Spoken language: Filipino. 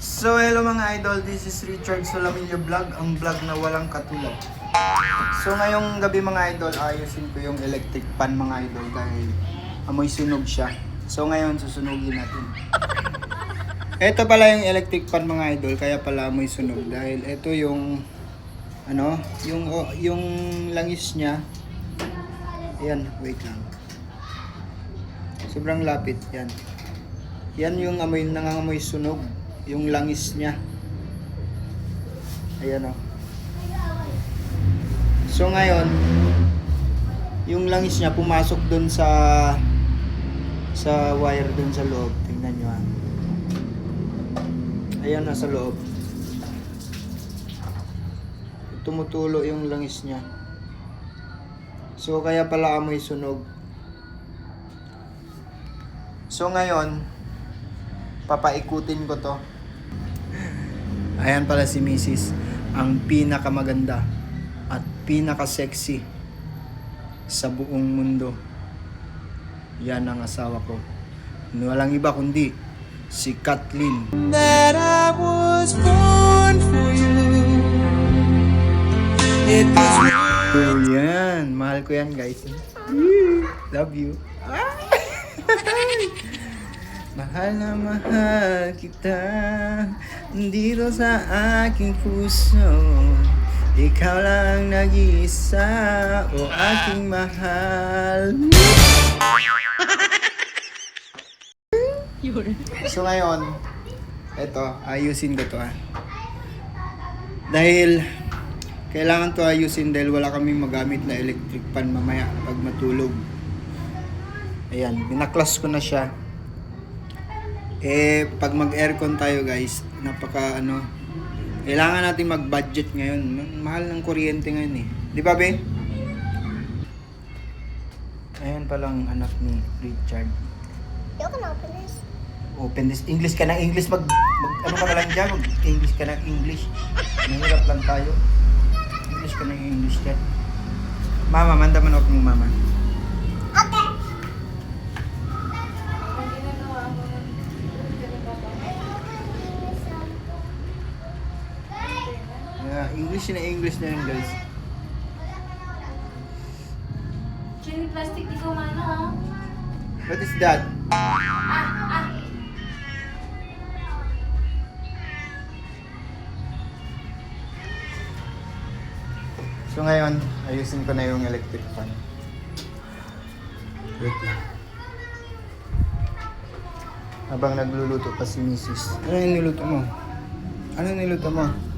So hello mga idol, this is Richard Solamillo Vlog, ang vlog na walang katulad. So ngayong gabi mga idol, ayusin ko yung electric pan mga idol dahil amoy sunog siya. So ngayon susunugin natin. Ito pala yung electric pan mga idol, kaya pala amoy sunog dahil ito yung ano, yung oh, yung langis niya. Ayan, wait lang. Sobrang lapit, yan. Yan yung amoy nangangamoy sunog, yung langis niya. Ayan o. So ngayon, yung langis niya pumasok doon sa sa wire doon sa loob. Tingnan nyo ha. Ayan na sa loob. Tumutulo yung langis niya. So kaya pala amoy sunog. So ngayon, papaikutin ko to. Ayan pala si Mrs. Ang pinakamaganda at pinaka-sexy sa buong mundo. Yan ang asawa ko. Walang iba kundi si Kathleen. That I was born for you. It was Oh, yan. Mahal ko yan, guys. Love you. Mahal na mahal kita Dito sa aking puso. Ikaw lang nag-iisa O aking mahal. So ngayon Eto, ayusin ko to ah. Dahil Kailangan to ayusin dahil wala kaming magamit na electric pan mamaya pag matulog. Ayan, binaklas ko na siya eh, pag mag-aircon tayo guys, napaka ano, kailangan natin mag-budget ngayon. Ma- Mahal ng kuryente ngayon eh. Di ba, Ben? Ayan palang anak ni Richard. Ayoko na open this. Open this. English ka ng English. Mag, mag ano ka na lang dyan. Mag English ka ng English. Mahirap lang tayo. English ka ng English dyan. Mama, manda man ako ng mama. Yeah, English na English na yun guys. Chili plastic di ko mano, oh. What is that? Ah, ah. So ngayon, ayusin ko na yung electric fan. Wait lang. Habang nagluluto pa si Mrs. Ano yung niluto mo? Ano yung niluto mo?